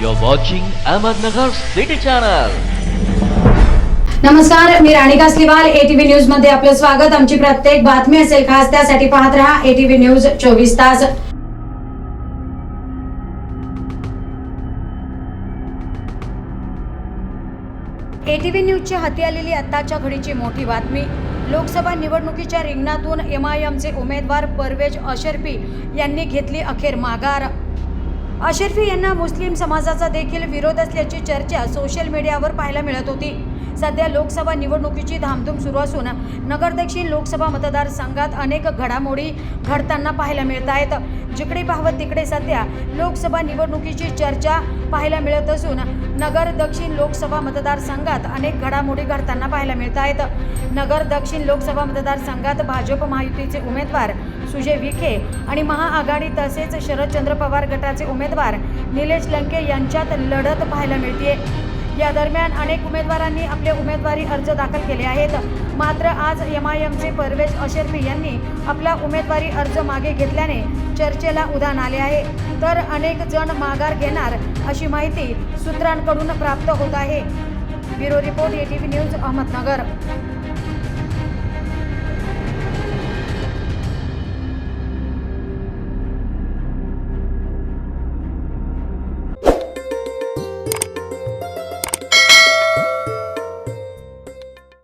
You're watching Ahmednagar city channel नमस्कार मी राणी Kasliwal ATV न्यूजमध्ये आपलं स्वागत. आमची प्रत्येक बातमी असेल खास त्यासाठी पाहत रहा एटीव्ही न्यूज चोवीस तास. एटीव्ही न्यूजच्या हाती आलेली आत्ताच्या घडीची मोठी बातमी. लोकसभा निवडणुकीच्या रिंगणातून एम आय एमचे उमेदवार परवेज अशरफी यांनी घेतली अखेर माघार. अशरफी यांना मुस्लिम समाजाचा देखील विरोध असल्याची चर्चा सोशल मीडियावर पाहायला मिळत होती. सध्या लोकसभा निवडणुकीची धामधूम सुरू असून नगर दक्षिण लोकसभा मतदारसंघात अनेक घडामोडी घडताना पाहायला मिळत आहेत. जिकडे पाहवत तिकडे सध्या लोकसभा निवडणुकीची चर्चा पाहायला मिळत असून नगर दक्षिण लोकसभा मतदारसंघात अनेक घडामोडी घडताना पाहायला मिळत आहेत. नगर दक्षिण लोकसभा मतदारसंघात भाजप महायुतीचे उमेदवार सुजय विखे आणि महाआघाडी तसेच शरदचंद्र पवार गटाचे उमेदवार निलेश लंके यांच्यात लढत पाहायला मिळते या दरम्यान अनेक उमेदवारांनी आपले उमेदवारी अर्ज दाखल केले आहेत. मात्र आज एम आय एमचे परवेज अशरफी यांनी आपला उमेदवारी अर्ज मागे घेतल्याने चर्चेला उधाण आले आहे. तर अनेक जण माघार घेणार अशी माहिती सूत्रांकडून प्राप्त होत आहे. Bureau report ATV news Ahmednagar.